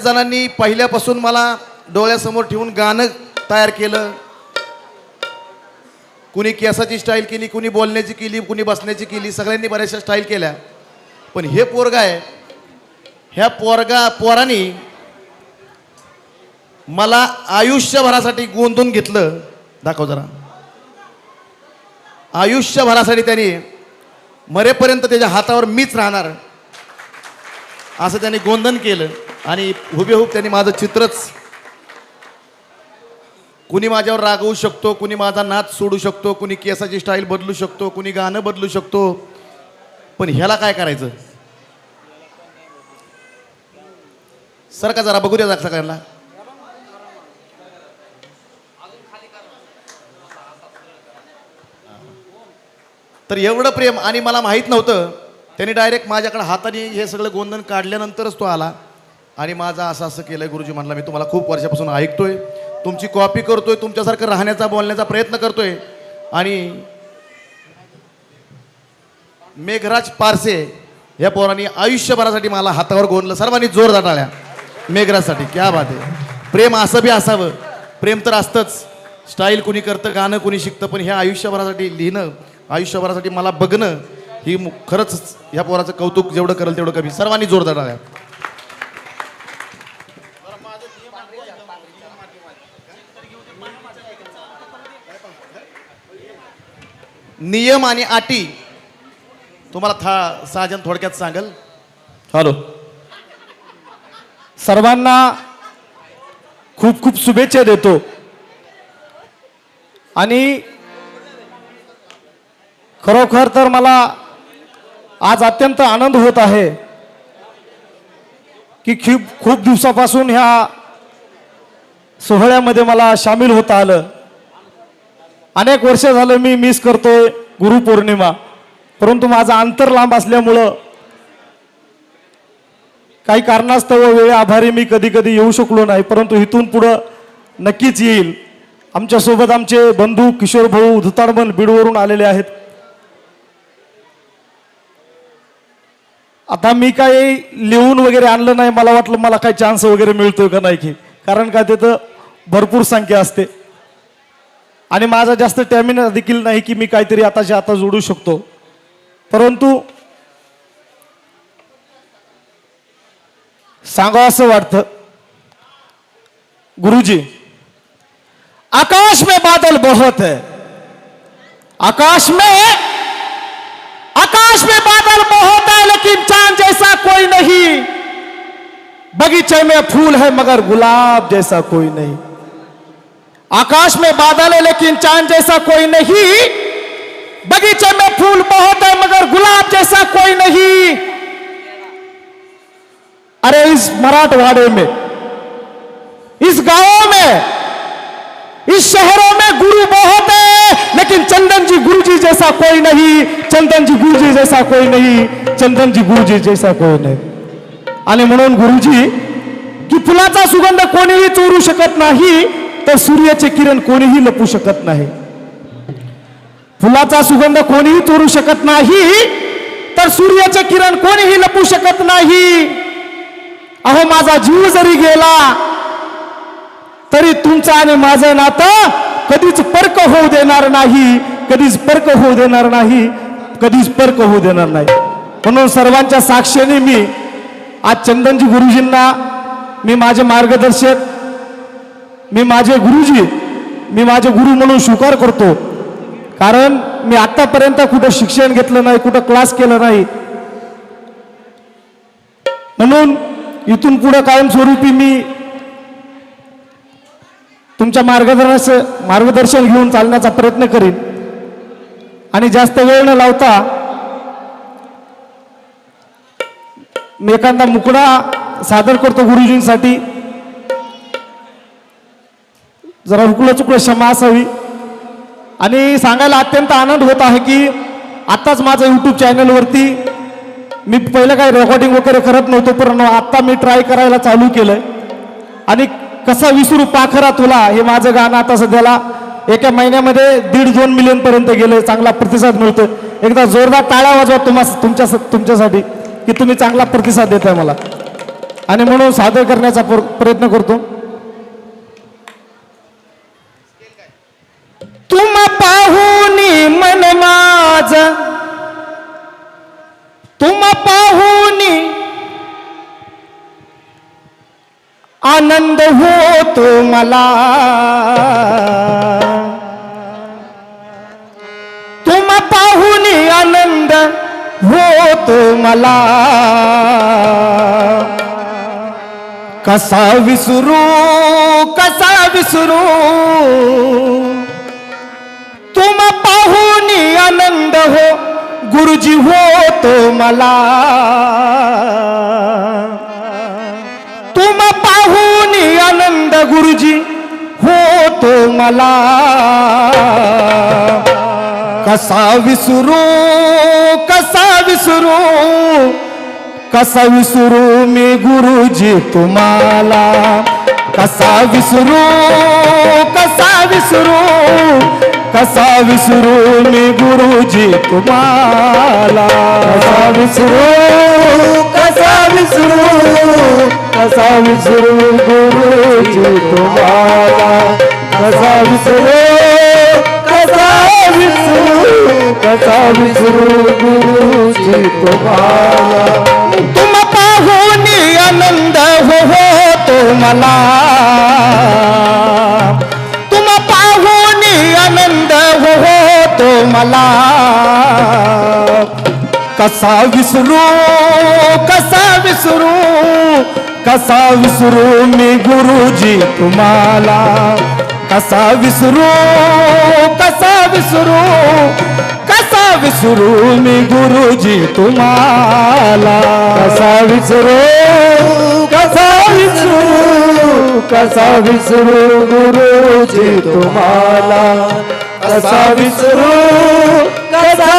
जणांनी पहिल्यापासून मला डोळ्यासमोर ठेवून गाणं तयार केलं. कुणी केसाची स्टाईल केली कुणी बोलण्याची केली कुणी बसण्याची केली सगळ्यांनी बऱ्याचशा स्टाईल केल्या. पण हे पोरगा आहे ह्या पोरगा पोरानी मला आयुष्यभरासाठी गोंधून घेतलं. दाखव जरा. आयुष्यभरासाठी त्यांनी मरेपर्यंत त्याच्या हातावर मीच राहणार. असं त्यांनी गोंधन केलं. आणि हुबेहूब त्यांनी माझं चित्रच कुणी माझ्यावर रागवू शकतो कुणी माझा नाच सोडू शकतो कुणी केसाची स्टाईल बदलू शकतो कुणी गाणं बदलू शकतो. पण ह्याला काय करायचं? सर का जरा बघू द्या सगळ्यांना. तर एवढं प्रेम आणि मला माहीत नव्हतं. त्यांनी डायरेक्ट माझ्याकडे हाताने हे सगळं गोंधन काढल्यानंतरच तो आला. आणि माझं असं असं केलं गुरुजी म्हणला मी तुम्हाला खूप वर्षापासून ऐकतोय. तुमची कॉपी करतोय तुमच्यासारखं राहण्याचा बोलण्याचा प्रयत्न करतोय. आणि मेघराज पारसे या पोरांनी आयुष्यभरासाठी मला हातावर गोंधलं सर्वांनी जोर टाळ्या मेघराजसाठी क्या बात आहे. प्रेम असं बी असावं. प्रेम तर असतंच. स्टाईल कुणी करतं गाणं कुणी शिकतं पण ह्या आयुष्यभरासाठी लिहिणं आयुष्यभरासाठी मला बघणं ही खरंच ह्या पोराचं कौतुक जेवढं करेल तेवढं कमी. सर्वांनी जोरदार टाळ्या नियम आणि अटी. तुम्हाला था साजन थोडक्यात सांगल? हॅलो. सर्वांना खूप खूप शुभेच्छा देतो. आणि खरोखर तर मला आज अत्यंत आनंद होत आहे की खूप खूप दिवसापासून ह्या सोहळ्यामध्ये मला सामील होता आलं. अनेक वर्ष झालं मी मिस करतोय गुरुपौर्णिमा. परंतु माझं अंतर लांब असल्यामुळं काही कारणास्तव वेळ आभारी मी कधी कधी येऊ शकलो नाही. परंतु इथून पुढं नक्कीच येईल. आमच्यासोबत आमचे बंधू किशोर भाऊ धुताडबन बीडवरून आलेले आहेत. आता मी काही लिहून वगैरे आणलं नाही. मला वाटलं मला काही चान्स वगैरे मिळतोय का नाही की? कारण का तिथं भरपूर संख्या असते. आणि माझा जास्त टॅमिना देखील नाही की मी काहीतरी आताच्या आता जोडू शकतो. परंतु सांगावं असं वाटतं. गुरुजी आकाश में बादल बहुत है। आकाश में आकाश में बादल बहुत है लेकिन चांद जैसा कोई नहीं। बगीचे में फूल है मगर गुलाब जैसा कोई नहीं। आकाश में बादल है, लेकिन चाँद जैसा कोई नहीं। बगीचे में फूल बहुत है, मगर गुलाब जैसा कोई नहीं। अरे, इस मराठवाड़े में, इस गाँव में, इस शहरों में गुरु बहुत है, लेकिन चंदन जी गुरु जी जैसा कोई नहीं, चंदन जी गुरु जी जैसा कोई नहीं, चंदन जी गुरु जी जैसा कोई नहीं। म्हणून गुरुजी, की फुलाचा सुगंध कोणीही चोरू शकत नाही तर सूर्याचे किरण कोणीही लपू शकत नाही. फुलाचा सुगंध कोणीही चोरू शकत नाही तर सूर्याचे किरण कोणीही लपू शकत नाही. अहो माझा जीव जरी गेला तरी तुमचं आणि माझं नातं कधीच पर्क होऊ देणार नाही कधीच पर्क होऊ देणार नाही कधीच पर्क होऊ देणार नाही. म्हणून सर्वांच्या साक्षीने मी आज चंदनजी गुरुजींना मी माझे मार्गदर्शक मी माझे गुरुजी मी माझे गुरु म्हणून स्वीकार करतो. कारण मी आतापर्यंत कुठं शिक्षण घेतलं नाही कुठं क्लास केलं नाही. म्हणून इथून पुढं कायमस्वरूपी मी तुमच्या मार्गदर्श मार्गदर्शन घेऊन चालण्याचा प्रयत्न करीन. आणि जास्त वेळ न लावता मी एखादा मुकडा सादर करतो गुरुजींसाठी. जरा हुकलं चुकलं क्षमा असावी. आणि सांगायला अत्यंत आनंद होत आहे की आत्ताच माझं यूट्यूब चॅनलवरती मी पहिलं काही रेकॉर्डिंग वगैरे करत नव्हतो पण आत्ता मी ट्राय करायला चालू केलंय. आणि कसा विसरू पाखरा तुला हे माझं गाणं आता सध्याला एका महिन्यामध्ये दीड दोन मिलियन पर्यंत गेले चांगला प्रतिसाद मिळतो एकदा जोरदार टाळ्या वाजवा तुम्हा तुमच्या तुमच्यासाठी की तुम्ही चांगला प्रतिसाद देताय मला. आणि म्हणून सादर करण्याचा प्रयत्न करतो. पाहुनी मन माझ. तुम पाहुनी आनंद होतो मला. तुम पाहुनी आनंद होतो मला. कसा विसरू कसा विसरू? तुम पाहून आनंद हो गुरुजी होतो मला. तुम पाहून आनंद गुरुजी होतो मला. कसा विसरू कसा विसरू कसा विसरू मी गुरुजी तुम्हाला. कसा विसरू कसा विसरू कसा विसरू मी गुरुजी तुम्हाला? कसा विसरू कसा विसरू कसा विसरू गुरुजी तुम्हाला? कसा विसरू कसा विसरू कसा विसरू गुरुजी तुम्हाला? तुम पाहून आनंद हो होतो मला. मला. कसा विसरू कसा विसरू कसा विसरू मी गुरुजी तुम्हाला. कसा विसरू कसा विसरू कसा विसरू मी गुरुजी तुम्हाला. कसा विसरू कसा विसरू कसा विसरू गुरुजी तुम्हाला. कसा विसरू कसा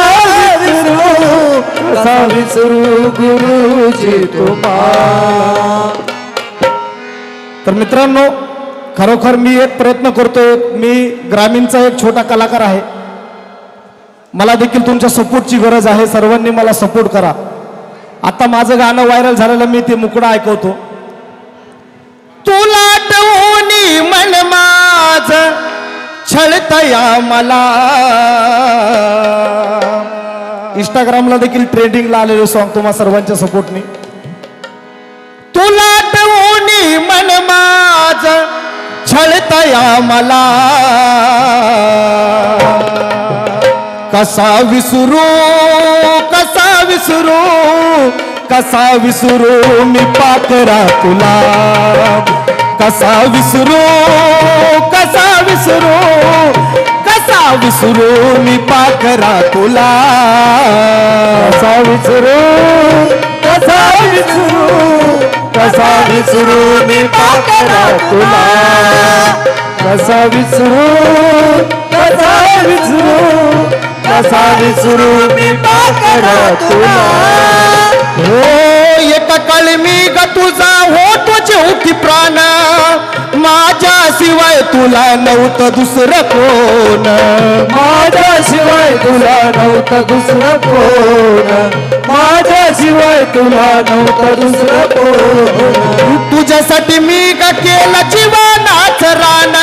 विसरू कसा विसरू गुरुजी तुम्हा. तर मित्रांनो खरोखर मी एक प्रयत्न करतोय. मी ग्रामीणचा एक छोटा कलाकार आहे. मला देखील तुमच्या सपोर्टची गरज आहे. सर्वांनी मला सपोर्ट करा. आता माझं गाणं व्हायरल झालेलं मी ते मुकडं ऐकवतो. तुला टोनी मन माझ छळतया मला. इंस्टाग्रामला देखील ट्रेंडिंगला आलेलं सॉन्ग तुम्हा सर्वांच्या सपोर्टनी तुला ठेवणी मन माझ छळतया मला. कसा विसरू कसा विसरू कसा विसरू मी पाकरा तुला. कसा विसरू कसा विसरू कसा विसरू मी पाकरा तुला? कसा विसरू कसा विसरू कसा विसरू मी पाकरा तुला? कसा विसरू कसा विसरू कसा विसरू मी पाकरा तुला? हो कळमी ग तुझा होतो जेवती प्राण. माझ्या शिवाय तुला नव्हतं दुसरं कोण. माझ्या शिवाय तुला नव्हतं दुसरं कोण. माझ्या शिवाय तुला नव्हतं दुसरं कोण. तुझ्यासाठी मी ग केलं जीवनाच रान.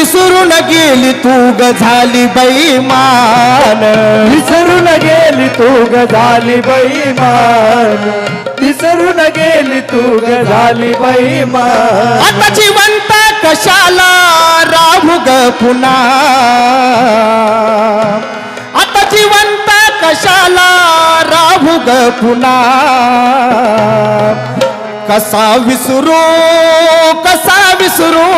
विसरून गेली तू ग झाली बैमान. विसरून गेली तू ग झाली बैमान. विसरून गेली तू ग झाली बैमान. आता जिवंत कशाला राहू ग पुन्हा? आता जिवंत कशाला राहू ग पुन्हा? कसा विसरू कसा विसरू?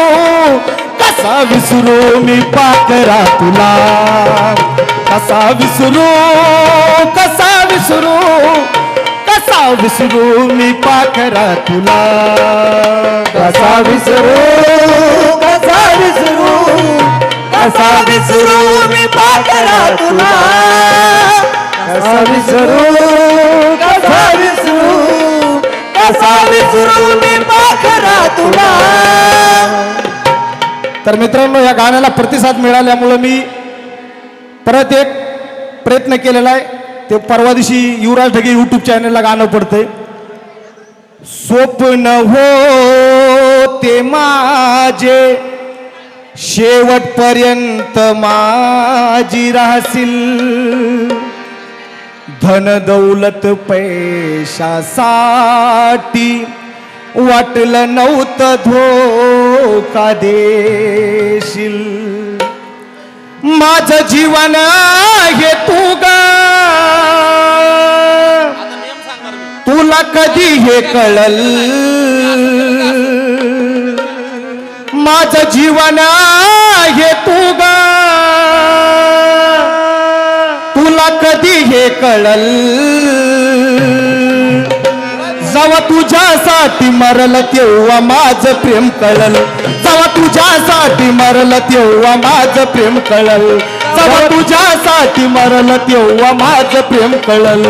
कसा विसरू मी पाकरा तुला? कसा विसरू कसा विसरू? कसा विसरू मी पाकरा तुला? कसा विसरू कसा विसरू? कसा विसरू मी पाकरा तुला? कसा विसरू कसा विसरू? कसा विसरू मी पाखरा तुला? तर मित्रांनो या गाण्याला प्रतिसाद मिळाल्यामुळं मी परत एक प्रयत्न केलेला आहे. ते परवा दिवशी युवराज ढगे यूट्यूब चॅनलला गाणं पडतंय. स्वप्न हो ते माझे शेवटपर्यंत माझी राहशील. धन दौलत पैशासाठी वाटलं नव्हतं धोका देशील माझं जीवन हे तू गा. तुला कधी हे कळल? माझं जीवन हे तू गा. तुला कधी हे कळल? जावा तुझ्यासाठी मरल तेव्हा माझं प्रेम कळल. जावा तुझ्यासाठी मरल तेव्हा माझं प्रेम कळल. जावा तुझ्यासाठी मरल तेव्हा माझं प्रेम कळल.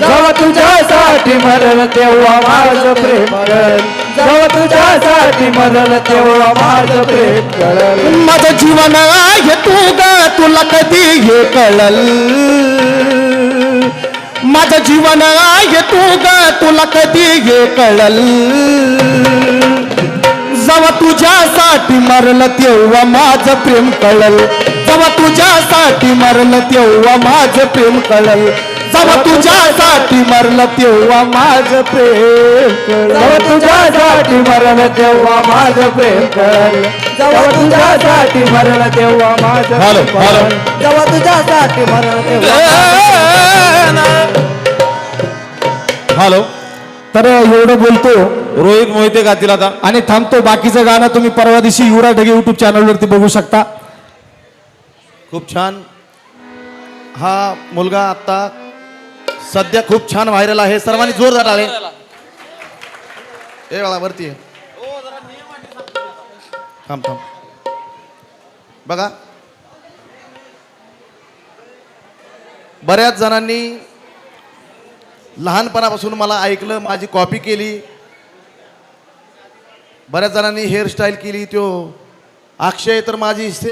जावा तुझ्यासाठी मरल तेव्हा माझ प्रेम कळल. जेव्हा तुझ्यासाठी मरल तेव्हा माझं प्रेम कळल. माझं जीवन आहे तू ग तुला कधी हे कळल? माझं जीवन आहे तू ग तुला कधी हे कळल? जेव्हा तुझ्यासाठी मरल तेव्हा माझं प्रेम कळल. जेव्हा तुझ्यासाठी मरल तेव्हा माझं प्रेम कळल. जेव्हा तुझ्यासाठी मरल तेव्हा माझं प्रेम जेव्हा तुझ्यासाठी मरल तेव्हा माझं प्रेम जेव्हा तुझ्यासाठी मरल तेव्हा माझं. जेव्हा तुझ्यासाठी मरल तेव्हा हॅलो. तर एवढं बोलतो. रोहित मोहिते गातील आता? आणि थांबतो. बाकीचं गाणं तुम्ही परवा दिवशी युवराज ढगे युट्यूब चॅनलवरती बघू शकता. खूप छान. हा मुलगा आता सध्या खूप छान व्हायरल आहे. सर्वांनी जोरदार आले ए बाळा वरती आहे. थांब थांब. बघा. बऱ्याच जणांनी लहानपणापासून मला ऐकलं माझी कॉपी केली. बऱ्याच जणांनी हेअरस्टाईल केली तो अक्षय तर माझी